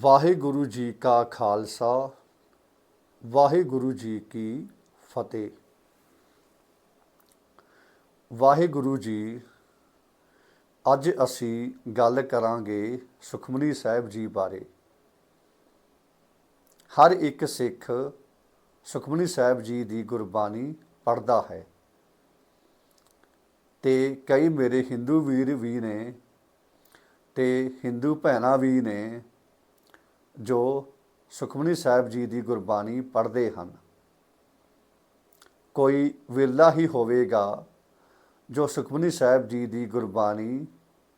ਵਾਹਿਗੁਰੂ ਜੀ ਕਾ ਖਾਲਸਾ, ਵਾਹਿਗੁਰੂ ਜੀ ਕੀ ਫਤਿਹ। ਵਾਹਿਗੁਰੂ ਜੀ, ਅੱਜ ਅਸੀਂ ਗੱਲ ਕਰਾਂਗੇ ਸੁਖਮਨੀ ਸਾਹਿਬ ਜੀ ਬਾਰੇ। ਹਰ ਇੱਕ ਸਿੱਖ ਸੁਖਮਨੀ ਸਾਹਿਬ ਜੀ ਦੀ ਗੁਰਬਾਣੀ ਪੜ੍ਹਦਾ ਹੈ ਤੇ ਕਈ ਮੇਰੇ ਹਿੰਦੂ ਵੀਰ ਵੀ ਨੇ ਤੇ ਹਿੰਦੂ ਭੈਣਾਂ ਵੀ ਨੇ ਜੋ ਸੁਖਮਨੀ ਸਾਹਿਬ ਜੀ ਦੀ ਗੁਰਬਾਣੀ ਪੜ੍ਹਦੇ ਹਨ। ਕੋਈ ਵਿਰਲਾ ਹੀ ਹੋਵੇਗਾ ਜੋ ਸੁਖਮਨੀ ਸਾਹਿਬ ਜੀ ਦੀ ਗੁਰਬਾਣੀ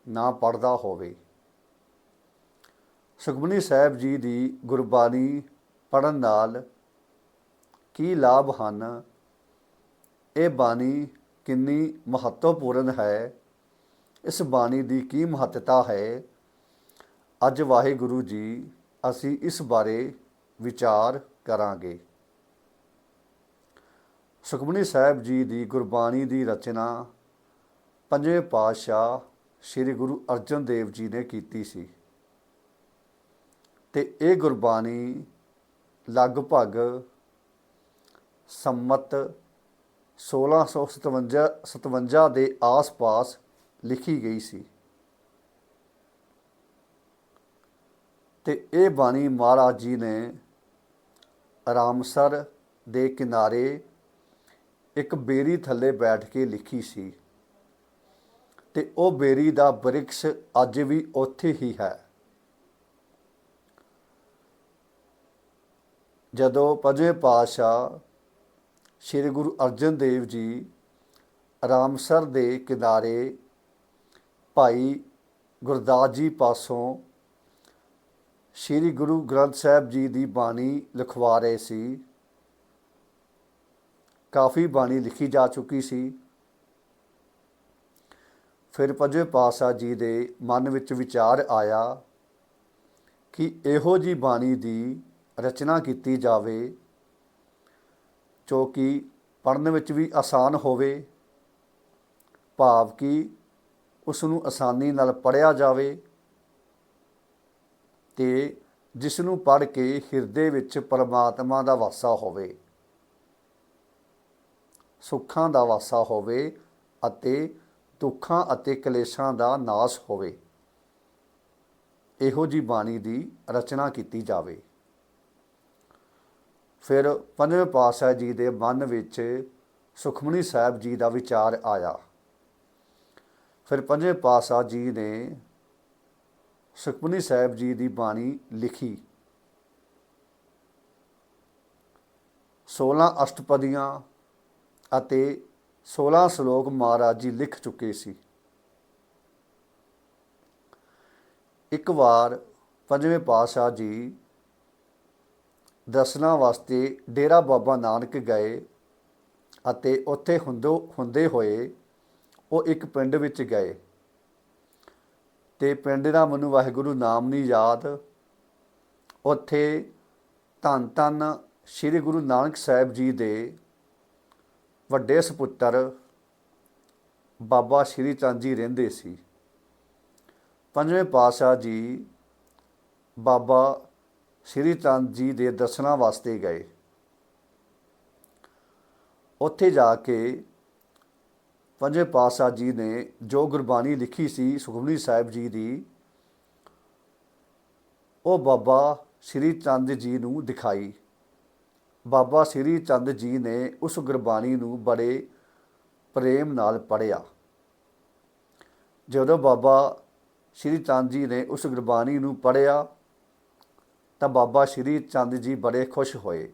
ਨਾ ਪੜ੍ਹਦਾ ਹੋਵੇ। ਸੁਖਮਨੀ ਸਾਹਿਬ ਜੀ ਦੀ ਗੁਰਬਾਣੀ ਪੜ੍ਹਨ ਨਾਲ ਕੀ ਲਾਭ ਹਨ? ਇਹ ਬਾਣੀ ਕਿੰਨੀ ਮਹੱਤਵਪੂਰਨ ਹੈ। ਇਸ ਬਾਣੀ ਦੀ ਕੀ ਮਹੱਤਤਾ ਹੈ? ਅੱਜ ਵਾਹਿਗੁਰੂ ਜੀ ਅਸੀਂ ਇਸ ਬਾਰੇ ਵਿਚਾਰ ਕਰਾਂਗੇ। ਸੁਖਮਨੀ ਸਾਹਿਬ ਜੀ ਦੀ ਗੁਰਬਾਣੀ ਦੀ ਰਚਨਾ ਪੰਜਵੇਂ ਪਾਤਸ਼ਾਹ ਸ੍ਰੀ ਗੁਰੂ ਅਰਜਨ ਦੇਵ ਜੀ ਨੇ ਕੀਤੀ ਸੀ। ਤੇ ਇਹ ਗੁਰਬਾਣੀ ਲਗਭਗ ਸੰਮਤ 1657 57 ਦੇ ਆਸ-ਪਾਸ ਲਿਖੀ ਗਈ ਸੀ। ਤੇ ਇਹ ਬਾਣੀ ਮਹਾਰਾਜ ਜੀ ਨੇ ਰਾਮਸਰ ਦੇ ਕਿਨਾਰੇ ਇੱਕ ਬੇਰੀ ਥੱਲੇ ਬੈਠ ਕੇ ਲਿਖੀ ਸੀ ਤੇ ਉਹ ਬੇਰੀ ਦਾ ਬ੍ਰਿਕਸ਼ ਅੱਜ ਵੀ ਉੱਥੇ ਹੀ ਹੈ। ਜਦੋਂ ਪੰਜਵੇਂ ਪਾਤਸ਼ਾਹ ਸ੍ਰੀ ਗੁਰੂ ਅਰਜਨ ਦੇਵ ਜੀ ਰਾਮਸਰ ਦੇ ਕਿਨਾਰੇ ਭਾਈ ਗੁਰਦਾਸ ਜੀ ਪਾਸੋਂ ਸ੍ਰੀ ਗੁਰੂ ਗ੍ਰੰਥ ਸਾਹਿਬ ਜੀ ਦੀ ਬਾਣੀ ਲਿਖਵਾ ਰਹੇ ਸੀ। ਕਾਫੀ ਬਾਣੀ ਲਿਖੀ ਜਾ ਚੁੱਕੀ ਸੀ। ਫਿਰ ਪੰਜਵੇਂ ਪਾਤਸ਼ਾਹ ਜੀ ਦੇ ਮਨ ਵਿੱਚ ਵਿਚਾਰ ਆਇਆ ਕਿ ਇਹੋ ਜੀ ਬਾਣੀ ਦੀ ਰਚਨਾ ਕੀਤੀ ਜਾਵੇ ਜੋ ਕਿ ਪੜ੍ਹਨ ਵਿੱਚ ਵੀ ਆਸਾਨ ਹੋਵੇ, ਭਾਵ ਕਿ ਉਸ ਨੂੰ ਆਸਾਨੀ ਨਾਲ ਪੜ੍ਹਿਆ ਜਾਵੇ ਤੇ ਜਿਸ ਨੂੰ ਪੜ੍ਹ ਕੇ ਹਿਰਦੇ ਵਿੱਚ ਪਰਮਾਤਮਾ ਦਾ ਵਾਸਾ ਹੋਵੇ, ਸੁੱਖਾਂ ਦਾ ਵਾਸਾ ਹੋਵੇ ਅਤੇ ਦੁੱਖਾਂ ਅਤੇ ਕਲੇਸ਼ਾਂ ਦਾ ਨਾਸ਼ ਹੋਵੇ, ਇਹੋ ਜੀ ਬਾਣੀ ਦੀ ਰਚਨਾ ਕੀਤੀ ਜਾਵੇ। ਫਿਰ ਪੰਜਵੇਂ ਪਾਤਸ਼ਾਹ ਜੀ ਦੇ ਮਨ ਵਿੱਚ ਸੁਖਮਨੀ ਸਾਹਿਬ ਜੀ ਦਾ ਵਿਚਾਰ ਆਇਆ। ਫਿਰ ਪੰਜਵੇਂ ਪਾਤਸ਼ਾਹ ਜੀ ਨੇ ਸੁਖਮਨੀ ਸਾਹਿਬ ਜੀ ਦੀ ਬਾਣੀ ਲਿਖੀ। 16 ਅਸ਼ਟਪਦੀਆਂ ਅਤੇ 16 ਸ਼ਲੋਕ ਮਹਾਰਾਜ ਜੀ ਲਿਖ ਚੁੱਕੇ ਸੀ। ਇੱਕ ਵਾਰ ਪੰਜਵੇਂ ਪਾਤਸ਼ਾਹ ਜੀ ਦਰਸ਼ਨਾਂ ਵਾਸਤੇ ਡੇਰਾ ਬਾਬਾ ਨਾਨਕ ਗਏ ਅਤੇ ਉੱਥੇ ਹੁੰਦੋ ਹੁੰਦੇ ਹੋਏ ਉਹ ਇੱਕ ਪਿੰਡ ਵਿੱਚ ਗਏ। ਤੇ ਪਿੰਡ ਦਾ ਮੈਨੂੰ ਵਾਹਿਗੁਰੂ ਨਾਮ ਨਹੀਂ ਯਾਦ। ਉੱਥੇ ਧੰਨ ਧੰਨ ਸ੍ਰੀ ਗੁਰੂ ਨਾਨਕ ਸਾਹਿਬ ਜੀ ਦੇ ਵੱਡੇ ਸੁਪੁੱਤਰ ਬਾਬਾ ਸ਼੍ਰੀ ਚੰਦ ਜੀ ਰਹਿੰਦੇ ਸੀ। ਪੰਜਵੇਂ ਪਾਤਸ਼ਾਹ ਜੀ ਬਾਬਾ ਸ਼੍ਰੀ ਚੰਦ ਜੀ ਦੇ ਦਰਸ਼ਨਾਂ ਵਾਸਤੇ ਗਏ। ਉੱਥੇ ਜਾ ਕੇ ਪੰਜੇ ਪਾਤਸ਼ਾਹ ਜੀ ਨੇ ਜੋ ਗੁਰਬਾਣੀ ਲਿਖੀ ਸੀ ਸੁਖਮਨੀ ਸਾਹਿਬ ਜੀ ਦੀ, ਉਹ ਬਾਬਾ ਸ਼੍ਰੀ ਚੰਦ ਜੀ ਨੂੰ ਦਿਖਾਈ। ਬਾਬਾ ਸ਼੍ਰੀ ਚੰਦ ਜੀ ਨੇ ਉਸ ਗੁਰਬਾਣੀ ਨੂੰ ਬੜੇ ਪ੍ਰੇਮ ਨਾਲ ਪੜ੍ਹਿਆ। ਜਦੋਂ ਬਾਬਾ ਸ਼੍ਰੀ ਚੰਦ ਜੀ ਨੇ ਉਸ ਗੁਰਬਾਣੀ ਨੂੰ ਪੜ੍ਹਿਆ, ਤਾਂ ਬਾਬਾ ਸ਼੍ਰੀ ਚੰਦ ਜੀ ਬੜੇ ਖੁਸ਼ ਹੋਏ,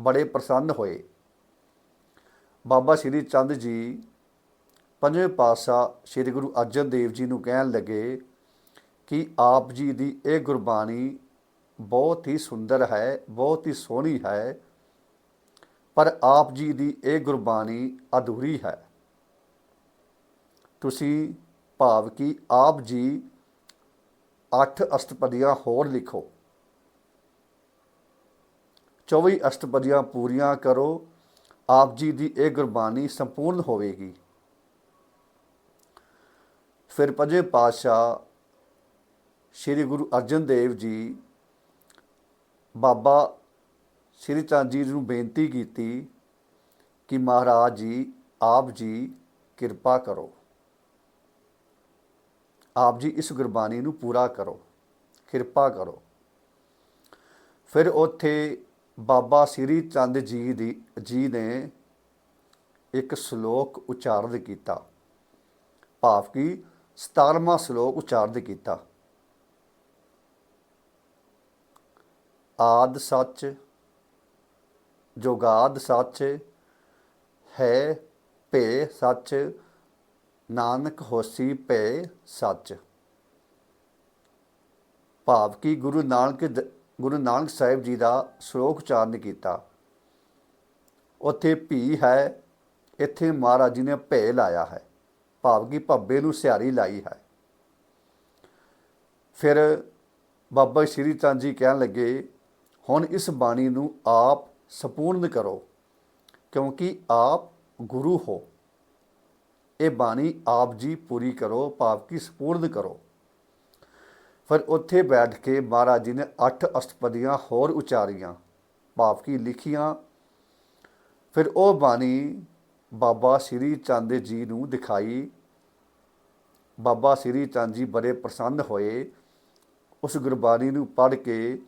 ਬੜੇ ਪ੍ਰਸੰਨ ਹੋਏ। ਬਾਬਾ ਸ਼੍ਰੀ ਚੰਦ ਜੀ ਪੰਜਵੇਂ ਪਾਤਸ਼ਾਹ ਸ੍ਰੀ ਗੁਰੂ ਅਰਜਨ ਦੇਵ ਜੀ ਨੂੰ ਕਹਿਣ ਲੱਗੇ ਕਿ ਆਪ ਜੀ ਦੀ ਇਹ ਗੁਰਬਾਣੀ ਬਹੁਤ ਹੀ ਸੁੰਦਰ ਹੈ, ਬਹੁਤ ਹੀ ਸੋਹਣੀ ਹੈ, ਪਰ ਆਪ ਜੀ ਦੀ ਇਹ ਗੁਰਬਾਣੀ ਅਧੂਰੀ ਹੈ। ਤੁਸੀਂ ਭਾਵ ਕਿ ਆਪ ਜੀ ਅੱਠ ਅਸ਼ਟਪਦੀਆਂ ਹੋਰ ਲਿਖੋ। 24 ਅਸ਼ਟਪਦੀਆਂ ਪੂਰੀਆਂ ਕਰੋ ਆਪ ਜੀ ਦੀ ਇਹ ਗੁਰਬਾਣੀ ਸੰਪੂਰਨ ਹੋਵੇਗੀ। ਫਿਰ ਪੰਜਵੇਂ ਪਾਤਸ਼ਾਹ ਸ੍ਰੀ ਗੁਰੂ ਅਰਜਨ ਦੇਵ ਜੀ ਬਾਬਾ ਸ੍ਰੀ ਚੰਦ ਜੀ ਨੂੰ ਬੇਨਤੀ ਕੀਤੀ ਕਿ ਮਹਾਰਾਜ ਜੀ, ਆਪ ਜੀ ਕਿਰਪਾ ਕਰੋ। ਆਪ ਜੀ ਇਸ ਗੁਰਬਾਣੀ ਨੂੰ ਪੂਰਾ ਕਰੋ। ਕਿਰਪਾ ਕਰੋ। ਫਿਰ ਉੱਥੇ ਬਾਬਾ ਸ੍ਰੀ ਚੰਦ ਜੀ ਦੀ, ਜੀ ਨੇ ਇੱਕ ਸ਼ਲੋਕ ਉਚਾਰਨ ਕੀਤਾ। ਭਾਵ ਕਿ 17ਵਾਂ ਸ਼ਲੋਕ ਉਚਾਰਨ ਕੀਤਾ। ਆਦ ਸੱਚ, ਜੋਗਾਦ ਸੱਚ, ਹੈ ਭੇ ਸੱਚ, ਨਾਨਕ ਹੋਸੀ ਭੇ ਸੱਚ। ਭਾਵ ਕਿ ਗੁਰੂ ਨਾਨਕ ਗੁਰੂ ਨਾਨਕ ਸਾਹਿਬ ਜੀ ਦਾ ਸ਼ਲੋਕ ਉਚਾਰਨ ਕੀਤਾ। ਉੱਥੇ ਭੀ ਹੈ, ਇੱਥੇ ਮਹਾਰਾਜ ਜੀ ਨੇ ਭੇ ਲਾਇਆ ਹੈ ਭਾਵ ਕਿ ਭੱਬੇ ਨੂੰ ਸਿਆਰੀ ਲਾਈ ਹੈ। ਫਿਰ ਬਾਬਾ ਸ਼੍ਰੀ ਚੰਦ ਜੀ ਕਹਿਣ ਲੱਗੇ, ਹੁਣ ਇਸ ਬਾਣੀ ਨੂੰ ਆਪ ਸੰਪੂਰਨ ਕਰੋ, ਕਿਉਂਕਿ ਆਪ ਗੁਰੂ ਹੋ। ਇਹ ਬਾਣੀ ਆਪ ਜੀ ਪੂਰੀ ਕਰੋ ਭਾਵ ਕਿ ਸਪੂਰਨ ਕਰੋ। ਫਿਰ ਉੱਥੇ ਬੈਠ ਕੇ ਮਹਾਰਾਜ ਜੀ ਨੇ ਅੱਠ ਅਸ਼ਟਪਦੀਆਂ ਹੋਰ ਉਚਾਰੀਆਂ, ਭਾਵ ਕਿ ਲਿਖੀਆਂ। ਫਿਰ ਉਹ ਬਾਣੀ ਬਾਬਾ ਸ੍ਰੀ ਚੰਦ ਜੀ ਨੂੰ ਦਿਖਾਈ। ਬਾਬਾ ਸ੍ਰੀ ਚੰਦ ਜੀ ਬੜੇ ਪ੍ਰਸੰਨ ਹੋਏ। ਉਸ ਗੁਰਬਾਣੀ ਨੂੰ ਪੜ੍ਹ ਕੇ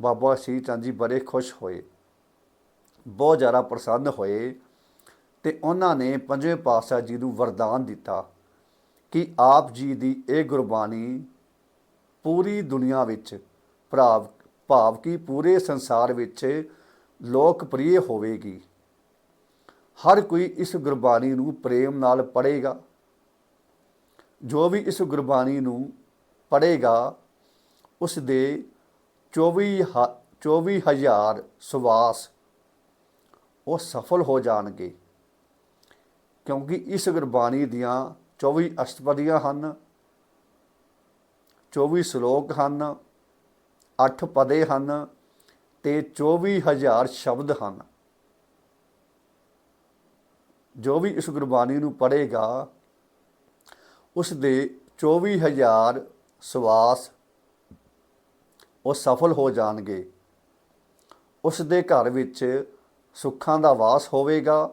ਬਾਬਾ ਸ੍ਰੀ ਚੰਦ ਜੀ ਬੜੇ ਖੁਸ਼ ਹੋਏ, ਬਹੁਤ ਜ਼ਿਆਦਾ ਪ੍ਰਸੰਨ ਹੋਏ ਤੇ ਉਹਨਾਂ ਨੇ ਪੰਜਵੇਂ ਪਾਤਸ਼ਾਹ ਜੀ ਨੂੰ ਵਰਦਾਨ ਦਿੱਤਾ ਕਿ ਆਪ ਜੀ ਦੀ ਇਹ ਗੁਰਬਾਣੀ ਪੂਰੀ ਦੁਨੀਆ ਵਿੱਚ ਭਾਵ ਭਾਵ ਕਿ ਪੂਰੇ ਸੰਸਾਰ ਵਿੱਚ ਲੋਕਪ੍ਰਿਯ ਹੋਵੇਗੀ। ਹਰ ਕੋਈ ਇਸ ਗੁਰਬਾਣੀ ਨੂੰ ਪ੍ਰੇਮ ਨਾਲ ਪੜ੍ਹੇਗਾ। ਜੋ ਵੀ ਇਸ ਗੁਰਬਾਣੀ ਨੂੰ ਪੜ੍ਹੇਗਾ, ਉਸ ਦੇ 24 ਹ- 24000 ਸਵਾਸ ਉਹ ਸਫਲ ਹੋ ਜਾਣਗੇ। ਕਿਉਂਕਿ ਇਸ ਗੁਰਬਾਣੀ ਦੀਆਂ 24 ਅਸ਼ਟਪਦੀਆਂ ਹਨ। 24 ਸ਼ਲੋਕ ਹਨ 8 ਪਦੇ ਹਨ ਤੇ 24000 ਸ਼ਬਦ ਹਨ। ਜੋ ਵੀ ਇਸ ਗੁਰਬਾਣੀ ਨੂੰ ਪੜ੍ਹੇਗਾ, ਉਸ ਦੇ 24000 ਸਵਾਸ ਉਹ ਸਫਲ ਹੋ ਜਾਣਗੇ। ਉਸ ਦੇ ਘਰ ਵਿੱਚ ਸੁੱਖਾਂ ਦਾ ਵਾਸ ਹੋਵੇਗਾ,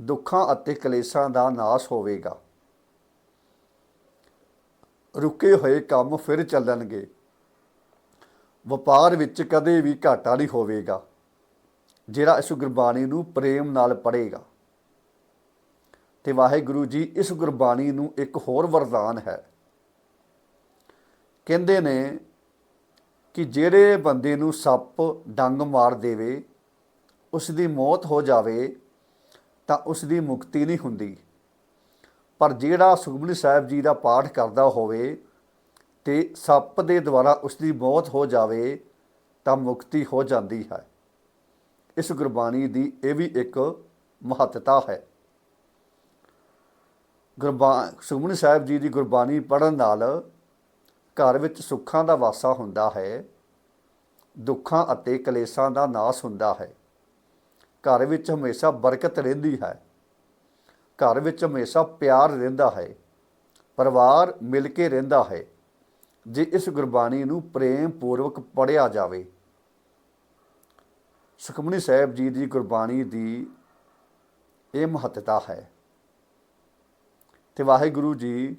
ਦੁੱਖਾਂ ਅਤੇ ਕਲੇਸ਼ਾਂ ਦਾ ਨਾਸ਼ ਹੋਵੇਗਾ। ਰੁਕੇ ਹੋਏ ਕੰਮ ਫਿਰ ਚੱਲਣਗੇ। ਵਪਾਰ ਵਿੱਚ ਕਦੇ ਵੀ ਘਾਟਾ ਨਹੀਂ ਹੋਵੇਗਾ, ਜਿਹੜਾ ਇਸ ਗੁਰਬਾਣੀ ਨੂੰ ਪ੍ਰੇਮ ਨਾਲ ਪੜ੍ਹੇਗਾ। ਤੇ ਵਾਹਿਗੁਰੂ ਜੀ, ਇਸ ਗੁਰਬਾਣੀ ਨੂੰ ਇੱਕ ਹੋਰ ਵਰਦਾਨ ਹੈ। ਕਹਿੰਦੇ ਨੇ ਕਿ ਜਿਹੜੇ ਬੰਦੇ ਨੂੰ ਸੱਪ ਡੰਗ ਮਾਰ ਦੇਵੇ ਉਸ ਦੀ ਮੌਤ ਹੋ ਜਾਵੇ, ਤਾਂ ਉਸ ਦੀ ਮੁਕਤੀ ਨਹੀਂ ਹੁੰਦੀ। ਪਰ ਜਿਹੜਾ ਸੁਖਮਨੀ ਸਾਹਿਬ ਜੀ ਦਾ ਪਾਠ ਕਰਦਾ ਹੋਵੇ ਤੇ ਸੱਪ ਦੇ ਦੁਆਰਾ ਉਸ ਦੀ ਮੌਤ ਹੋ ਜਾਵੇ ਤਾਂ ਮੁਕਤੀ ਹੋ ਜਾਂਦੀ ਹੈ। ਇਸ ਗੁਰਬਾਣੀ ਦੀ ਇਹ ਵੀ ਇੱਕ ਮਹੱਤਤਾ ਹੈ। ਗੁਰਬਾ ਸੁਖਮਨੀ ਸਾਹਿਬ ਜੀ ਦੀ ਗੁਰਬਾਣੀ ਪੜਨ ਨਾਲ ਘਰ ਵਿੱਚ ਸੁੱਖਾਂ ਦਾ ਵਾਸਾ ਹੁੰਦਾ ਹੈ, ਦੁੱਖਾਂ ਅਤੇ ਕਲੇਸ਼ਾਂ ਦਾ ਨਾਸ ਹੁੰਦਾ ਹੈ। ਘਰ ਵਿੱਚ ਹਮੇਸ਼ਾ ਬਰਕਤ ਰਹਿੰਦੀ ਹੈ। ਘਰ ਵਿੱਚ ਹਮੇਸ਼ਾ ਪਿਆਰ ਰਹਿੰਦਾ ਹੈ, ਪਰਿਵਾਰ ਮਿਲ ਕੇ ਰਹਿੰਦਾ ਹੈ। ਜੇ ਇਸ ਗੁਰਬਾਣੀ ਨੂੰ ਪ੍ਰੇਮ ਪੂਰਵਕ ਪੜਿਆ ਜਾਵੇ। ਸੁਖਮਨੀ ਸਾਹਿਬ ਜੀ ਦੀ ਗੁਰਬਾਣੀ ਦੀ ਇਹ ਮਹੱਤਤਾ ਹੈ। ਤੇ ਵਾਹਿਗੁਰੂ ਜੀ,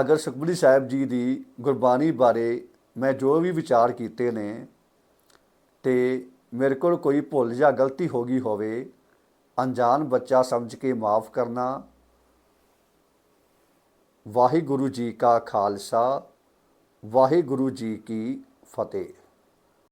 ਅਗਰ ਸੁਖਮਨੀ ਸਾਹਿਬ ਜੀ ਦੀ ਗੁਰਬਾਣੀ ਬਾਰੇ ਮੈਂ ਜੋ ਵੀ ਵਿਚਾਰ ਕੀਤੇ ਨੇ, ਤੇ ਮੇਰੇ ਕੋਲ ਕੋਈ ਭੁੱਲ ਜਾਂ ਗਲਤੀ ਹੋ ਗਈ ਹੋਵੇ ਅਣਜਾਣ ਬੱਚਾ ਸਮਝ ਕੇ ਮਾਫ ਕਰਨਾ। ਵਾਹਿਗੁਰੂ ਜੀ ਕਾ ਖਾਲਸਾ ਵਾਹਿਗੁਰੂ ਜੀ ਕੀ ਫਤਿਹ।